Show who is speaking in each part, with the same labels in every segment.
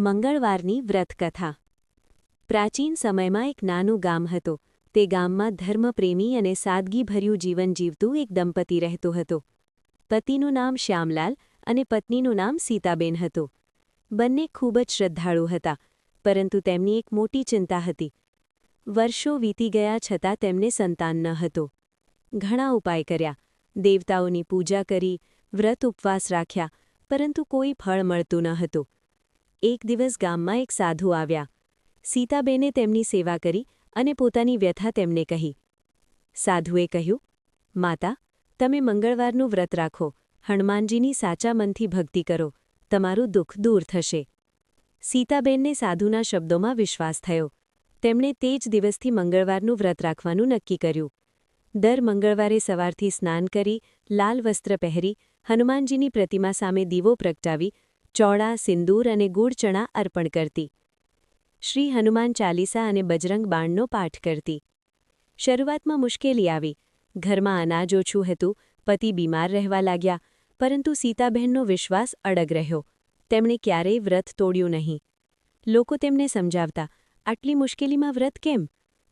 Speaker 1: મંગળવારની વ્રતકથા. પ્રાચીન સમયમાં એક નાનું ગામ હતું. તે ગામમાં ધર્મપ્રેમી અને સાદગીભર્યું જીવન જીવતું એક દંપતી રહેતું હતું. પતિનું નામ શ્યામલાલ અને પત્નીનું નામ સીતાબેન હતું. બંને ખૂબ જ શ્રદ્ધાળુ હતા, પરંતુ તેમની એક મોટી ચિંતા હતી. વર્ષો વીતી ગયા છતાં તેમને સંતાન ન હતું. ઘણા ઉપાય કર્યા. દેવતાઓની પૂજા કરી, વ્રત ઉપવાસ રાખ્યા, પરંતુ કોઈ ફળ મળતું ન હતું. એક દિવસ ગામમાં એક સાધુ આવ્યા. સીતાબેને તેમની સેવા કરી અને પોતાની વ્યથા તેમને કહી. સાધુએ કહ્યું, માતા, તમે મંગળવારનું વ્રત રાખો. હનુમાનજીની સાચા મનથી ભક્તિ કરો. તમારું દુઃખ દૂર થશે. સીતાબેનને સાધુના શબ્દોમાં વિશ્વાસ થયો. તેમણે તે જ દિવસથી મંગળવારનું વ્રત રાખવાનું નક્કી કર્યું. દર મંગળવારે સવારથી સ્નાન કરી, લાલ વસ્ત્ર પહેરી, હનુમાનજીની પ્રતિમા સામે દીવો પ્રગટાવી ચોળા, સિંદૂર અને ગુડ ચણા અર્પણ કરતી. શ્રી હનુમાન ચાલીસા અને બજરંગ બાણનો પાઠ કરતી. શરૂઆતમાં મુશ્કેલી આવી. ઘરમાં અનાજ ઓછું હતું, પતિ બીમાર રહેવા લાગ્યા, પરંતુ સીતાબહેનનો વિશ્વાસ અડગ રહ્યો. તેમણે ક્યારેય વ્રત તોડ્યું નહીં. લોકો તેમને સમજાવતા, આટલી મુશ્કેલીમાં વ્રત કેમ?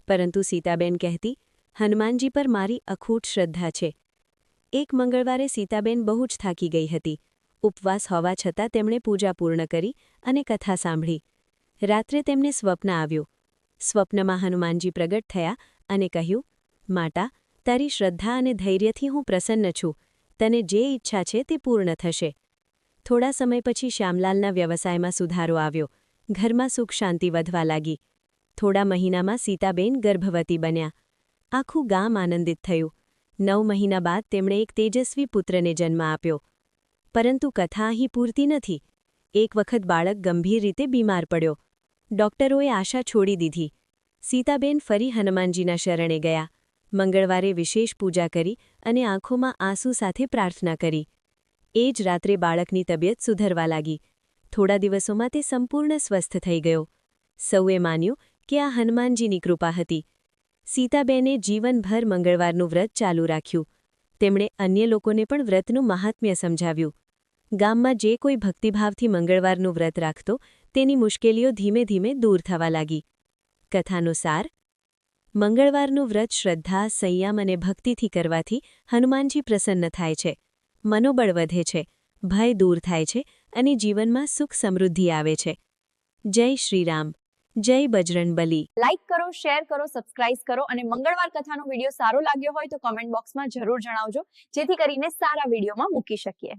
Speaker 1: પરંતુ સીતાબેન કહેતી, હનુમાનજી પર મારી અખૂટ શ્રદ્ધા છે. એક મંગળવારે સીતાબેન બહુ જ થાકી ગઈ હતી. ઉપવાસ હોવા છતાં તેમણે પૂજા પૂર્ણ કરી અને કથા સાંભળી. રાત્રે તેમને સ્વપ્ન આવ્યું. સ્વપ્નમાં હનુમાનજી પ્રગટ થયા અને કહ્યું, માતા, તારી શ્રદ્ધા અને ધૈર્યથી હું પ્રસન્ન છું. તને જે ઈચ્છા છે તે પૂર્ણ થશે. થોડા સમય પછી શ્યામલાલના વ્યવસાયમાં સુધારો આવ્યો. ઘરમાં સુખ શાંતિ વધવા લાગી. થોડા મહિનામાં સીતાબેન ગર્ભવતી બન્યા. આખું ગામ આનંદિત થયું. નવ મહિના બાદ તેમણે એક તેજસ્વી પુત્રને જન્મ આપ્યો. પરંતુ કથા અહીં પૂરતી નથી. એક વખત બાળક ગંભીર રીતે બીમાર પડ્યો. ડોક્ટરોએ આશા છોડી દીધી. સીતાબેન ફરી હનુમાનજીના શરણે ગયા. મંગળવારે વિશેષ પૂજા કરી અને આંખોમાં આંસુ સાથે પ્રાર્થના કરી. એ જ રાત્રે બાળકની તબિયત સુધરવા લાગી. થોડા દિવસોમાં તે સંપૂર્ણ સ્વસ્થ થઈ ગયો. સૌએ માન્યું કે આ હનુમાનજીની કૃપા હતી. સીતાબેને જીવનભર મંગળવારનું વ્રત ચાલુ રાખ્યું. તેમણે અન્ય લોકોને પણ વ્રતનું મહાત્મ્ય સમજાવ્યું. ગામમાં જે કોઈ ભક્તિભાવથી મંગળવારનું વ્રત રાખતો, તેની મુશ્કેલીઓ ધીમે ધીમે દૂર થવા લાગી. કથાનો મંગળવારનું વ્રત શ્રદ્ધા, સંયમ અને ભક્તિથી કરવાથી હનુમાનજી પ્રસન્ન થાય છે, મનોબળ વધે છે, ભય દૂર થાય છે અને જીવનમાં સુખ સમૃદ્ધિ આવે છે. જય શ્રીરામ, જય બજરંગબલી
Speaker 2: લાઈક કરો શેર કરો સબસ્ક્રાઇબ કરો અને મંગળવાર કથાનો વીડિયો સારો લાગ્યો હોય તો કોમેન્ટ બોક્સમાં જરૂર જણાવજો, જેથી કરીને સારા વિડીયોમાં મૂકી શકીએ.